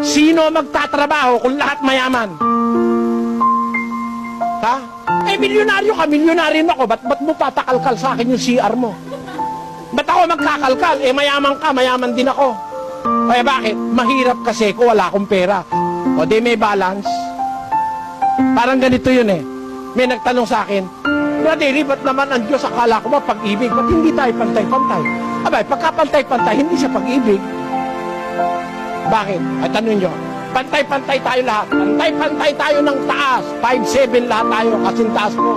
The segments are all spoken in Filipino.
Sino magtatrabaho kung lahat mayaman? Ha? Eh, milyonaryo ka, milyonaryo ako. Ba't, ba't mo patakalkal sa akin yung CR mo? Ba't ako magkakalkal? Eh, mayaman ka, mayaman din ako. Eh, bakit? Mahirap kasi kung wala akong pera. O, di may balance. Parang ganito yun eh. May nagtanong sa akin, Brother, ba't naman ang Diyos akala ko ba pag-ibig? Ba't hindi tayo pantay-pantay? Abay, pagka pantay-pantay, hindi siya pag-ibig. Bakit? Ay, tanong nyo. Pantay-pantay tayo lahat. Pantay-pantay tayo ng taas. 5'7 lahat tayo, kasing taas mo.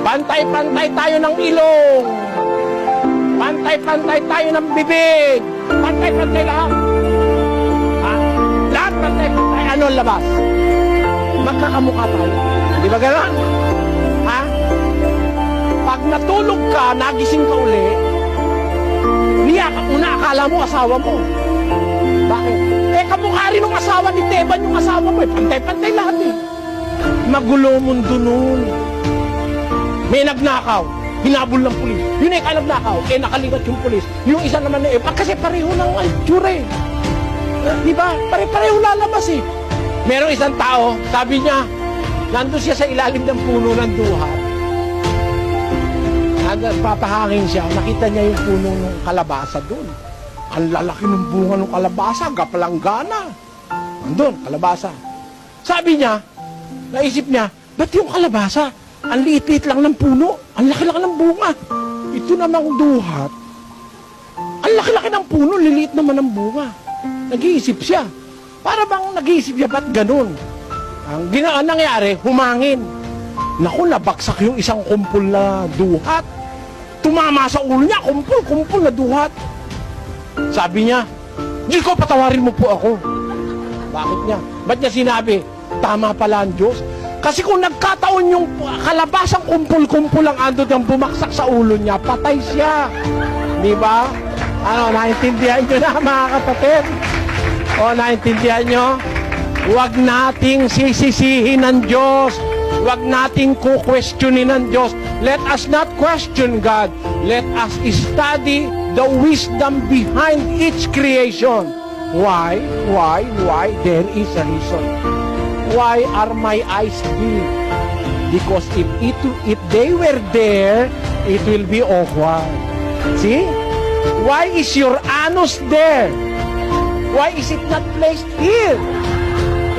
Pantay-pantay tayo ng ilong. Pantay-pantay tayo ng bibig. Pantay-pantay lahat. Ha? Lahat pantay-pantay. Ano labas? Magkakamukha tayo. Di ba gano'n? Ha? Pag natulog ka, nagising ka uli, niyakap mo na, akala mo asawa mo. Bakit? Eh, kamukha rin ng asawa ni Teban yung asawa mo. Eh, pantay-pantay lahat eh. Magulo mundo nun. May nagnakaw. Hinabol ng pulis. Yun ay kalagnakaw. Eh, nakalingat yung pulis. Yung isa naman na eh, ah, kasi pareho ng itsura eh. Eh, Di ba? Pare-pareho lalabas eh. Merong isang tao, sabi niya, nandun siya sa ilalim ng puno ng. Nandun, papahangin siya, nakita niya yung puno ng kalabasa doon. Ang lalaki ng bunga ng kalabasa, gapalanggana. Andun, kalabasa. Sabi niya, naisip niya, ba't yung kalabasa? Ang liit-liit lang ng puno, ang laki-laki ng bunga. Ito namang duhat, ang laki-laki ng puno, liliit naman ng bunga. Nag-iisip siya. Para bang nag-iisip siya, ba't ganun? Ang gina ang nangyari, humangin. Naku, nabaksak yung isang kumpul na duhat. Tumama sa ulo niya, kumpul, kumpul na duhat. Sabi niya, Diyos ko, patawarin mo po ako. Bakit niya? Ba't niya sinabi, tama pala ang Diyos? Kasi kung nagkataon yung kalabasang kumpul-kumpul ang ando niyang bumaksak sa ulo niya, patay siya. Di ba? Ano, naintindihan niyo na mga kapatid? O, naintindihan niyo? Huwag nating sisisihin ng Diyos. Huwag nating ku-questionin ng Diyos. Let us not question God. Let us study the wisdom behind each creation. Why? Why? Why? There is a reason. Why are my eyes big? Because if it if they were there, it will be awkward. See? Why is your anus there? Why is it not placed here?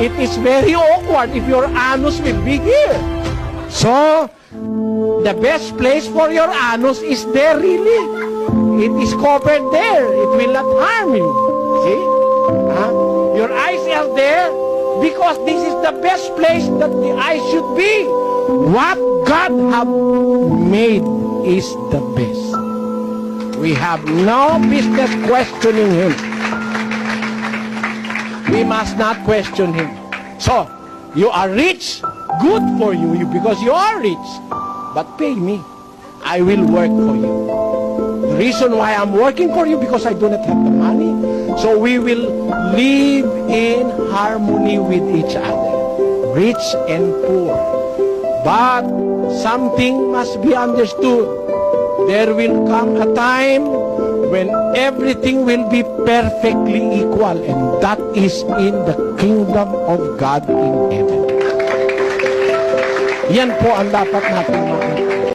It is very awkward if your anus will be here. So, the best place for your anus is there really. It is covered there. It will not harm you. See? Huh? Your eyes are there because this is the best place that the eyes should be. What God have made is the best. We have no business questioning Him. We must not question Him. So, you are rich, good for you, because you are rich. But pay me. I will work for you. The reason why I'm working for you because I do not have the money. So we will live in harmony with each other, rich and poor. But something must be understood. There will come a time when everything will be perfectly equal and that is in the kingdom of God in heaven. Yan po ang dapat natin makita.